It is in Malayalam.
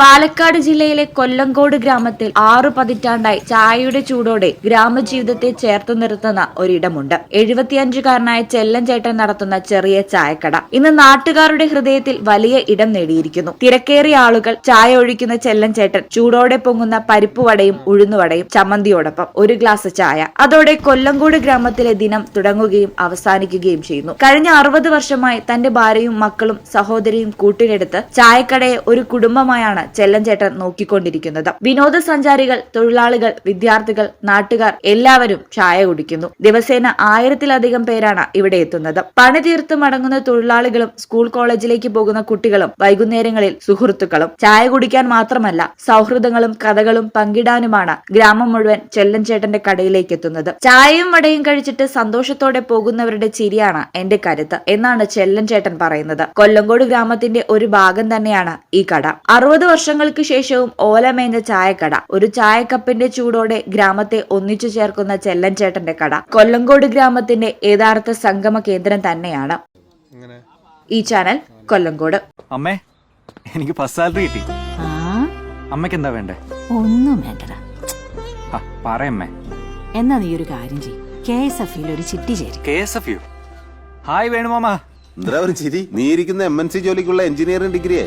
പാലക്കാട് ജില്ലയിലെ കൊല്ലങ്കോട് ഗ്രാമത്തിൽ ആറു പതിറ്റാണ്ടായി ചായയുടെ ചൂടോടെ ഗ്രാമജീവിതത്തെ ചേർത്തു നിർത്തുന്ന ഒരിടമുണ്ട്. എഴുപത്തിയഞ്ചുകാരനായ ചെല്ലൻ ചേട്ടൻ നടത്തുന്ന ചെറിയ ചായക്കട. ഇന്ന് നാട്ടുകാരുടെ ഹൃദയത്തിൽ വലിയ ഇടം നേടിയിരിക്കുന്നു. തിരക്കേറിയ ആളുകൾ ചായ ഒഴിക്കുന്ന ചെല്ലൻ ചേട്ടൻ ചൂടോടെ പൊങ്ങുന്ന പരിപ്പ് വടയും ഉഴുന്നുവടയും ചമ്മന്തിയോടൊപ്പം ഒരു ഗ്ലാസ് ചായ. അതോടെ കൊല്ലങ്കോട് ഗ്രാമത്തിലെ ദിനം തുടങ്ങുകയും അവസാനിക്കുകയും ചെയ്യുന്നു. കഴിഞ്ഞ അറുപത് വർഷമായി തന്റെ ഭാര്യയും മക്കളും സഹോദരിയും കൂട്ടിനെടുത്ത് ചായക്കടയെ ഒരു കുടുംബമായാണ് ചെല്ലഞ്ചേട്ടൻ നോക്കിക്കൊണ്ടിരിക്കുന്നത്. വിനോദസഞ്ചാരികൾ തൊഴിലാളികൾ വിദ്യാർത്ഥികൾ നാട്ടുകാർ എല്ലാവരും ചായ കുടിക്കുന്നു. ദിവസേന ആയിരത്തിലധികം പേരാണ് ഇവിടെ എത്തുന്നത്. പണി തീർത്ത് മടങ്ങുന്ന തൊഴിലാളികളും സ്കൂൾ കോളേജിലേക്ക് പോകുന്ന കുട്ടികളും വൈകുന്നേരങ്ങളിൽ സുഹൃത്തുക്കളും ചായ കുടിക്കാൻ മാത്രമല്ല സൗഹൃദങ്ങളും കഥകളും പങ്കിടാനുമാണ് ഗ്രാമം മുഴുവൻ ചെല്ലഞ്ചേട്ടന്റെ കടയിലേക്ക് എത്തുന്നത്. ചായയും വടയും കഴിച്ചിട്ട് സന്തോഷത്തോടെ പോകുന്നവരുടെ ചിരിയാണ് എന്റെ കരുത്ത് എന്നാണ് ചെല്ലഞ്ചേട്ടൻ പറയുന്നത്. കൊല്ലങ്കോട് ഗ്രാമത്തിന്റെ ഒരു ഭാഗം തന്നെയാണ് ഈ കട. അറുപത് വർഷങ്ങൾക്ക് ശേഷവും ഓലമേഞ്ഞ ചായക്കട ഒരു ചായക്കപ്പിന്റെ ചൂടോടെ ഗ്രാമത്തെ ഒന്നിച്ചു ചേർക്കുന്ന ചെല്ലഞ്ചേട്ടന്റെ കട കൊല്ലങ്കോട് ഗ്രാമത്തിന്റെ യഥാർത്ഥ സംഗമ കേന്ദ്രം തന്നെയാണ്. ഇങ്ങനെ ഈ ചാനൽ കൊല്ലങ്കോട് അമ്മേ എനിക്ക് ഫസ്റ്റ് സാലറി കിട്ടി. ആ? അമ്മയ്ക്ക് എന്താ വേണ്ടേ? ഒന്നും വേണ്ടടാ. പറയമ്മേ എന്നാ നീ ഒരു കാര്യം ചെയ് കെ എസ് എഫ് ഒരു ചിട്ടി ചേരും. K S F U? Hi വേണുമാമ. എന്താ ഒരു ചിരി? നീ ഇരിക്കുന്ന എം എൻ സി ജോലിക്കുള്ള എഞ്ചിനീയറിംഗ് ഡിഗ്രിയെ.